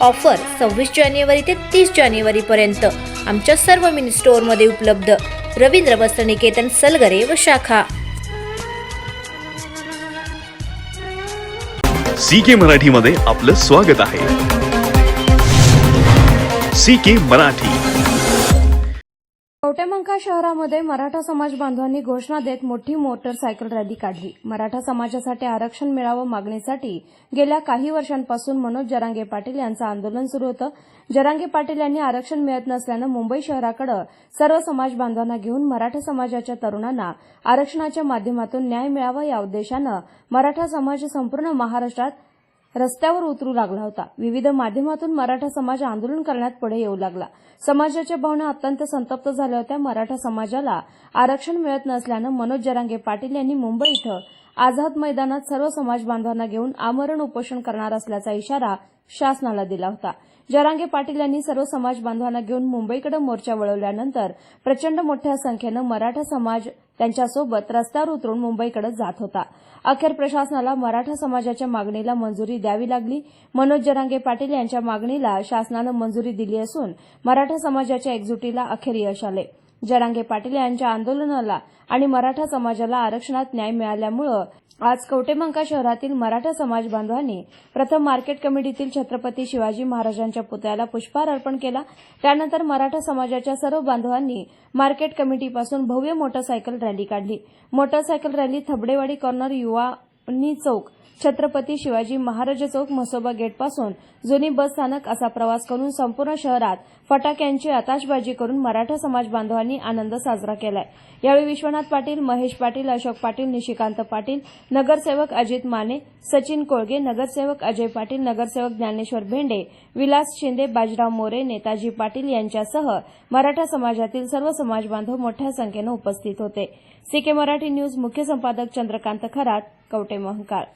Offer सव्वीस जानेवारी ते तीस जानेवारीपर्यंत आमच्या सर्व मिनी स्टोअरमध्ये उपलब्ध. रवींद्र वस्त्रनिकेतन सलगरे व शाखा. सी के मराठीमध्ये आपलं स्वागत आहे. सी के मराठी. कवटेमंका शहरामध्ये मराठा समाज बांधवांनी घोषणा देत मोठी मोटरसायकल रॅली काढली. मराठा समाजासाठी आरक्षण मिळावं मागणीसाठी गेल्या काही वर्षांपासून मनोज जरांगे पाटील यांचं आंदोलन सुरू होतं. जरांगे पाटील यांनी आरक्षण मिळत नसल्यानं मुंबई शहराकडे सर्व समाज बांधवांना घेऊन मराठा समाजाच्या तरुणांना आरक्षणाच्या माध्यमातून न्याय मिळावा या उद्देशानं मराठा समाज संपूर्ण महाराष्ट्रात रस्त्यावर उतरू लागला होता. विविध माध्यमातून मराठा समाज आंदोलन करण्यात पुढे येऊ लागला. समाजाच्या भावना अत्यंत संतप्त झाल्या होत्या. मराठा समाजाला आरक्षण मिळत नसल्यानं मनोज जरांगे पाटील यांनी मुंबई इथं आझाद मैदानात सर्व समाज बांधवांना घेऊन आमरण उपोषण करणार असल्याचा इशारा शासनाला दिला होता. जरांगे पाटील यांनी सर्व समाज बांधवांना घेऊन मुंबईकडे मोर्चा वळवल्यानंतर प्रचंड मोठ्या संख्येनं मराठा समाज त्यांच्यासोबत रस्त्यावर उतरून मुंबईकडे जात होता. अखेर प्रशासनाला मराठा समाजाच्या मागणीला मंजुरी द्यावी लागली. मनोज जरांगे पाटील यांच्या मागणीला शासनानं मंजुरी दिली असून मराठा समाजाच्या एकजुटीला अखेर यश आले. जरांगे पाटील यांच्या आंदोलनाला आणि मराठा समाजाला आरक्षणात न्याय मिळाल्यामुळं आज कवटेमंका शहरातील मराठा समाज बांधवांनी प्रथम मार्केट कमिटीतील छत्रपती शिवाजी महाराजांच्या पुतळ्याला पुष्पहार अर्पण केला. त्यानंतर मराठा समाजाच्या सर्व बांधवांनी मार्केट कमिटीपासून भव्य मोटरसायकल रॅली काढली. मोटरसायकल रॅली थबडेवाडी कॉर्नर युवा नी चौक. छत्रपती शिवाजी महाराज चौक म्हसोबा गेटपासून जुनी बस स्थानक असा प्रवास करून संपूर्ण शहरात फटाक्यांची आताशबाजी करून मराठा समाज बांधवांनी आनंद साजरा केलाय. यावेळी विश्वनाथ पाटील महेश पाटील अशोक पाटील निशिकांत पाटील नगरसेवक अजित माने सचिन कोळगे नगरसेवक अजय पाटील नगरसेवक ज्ञानेश्वर भेंडे विलास शिंदे बाजीराव मोरे नेताजी पाटील यांच्यासह मराठा समाजातील सर्व समाज बांधव मोठ्या संख्येनं उपस्थित होते. सीके मराठी न्यूज मुख्य संपादक चंद्रकांत खरात कवटे Monte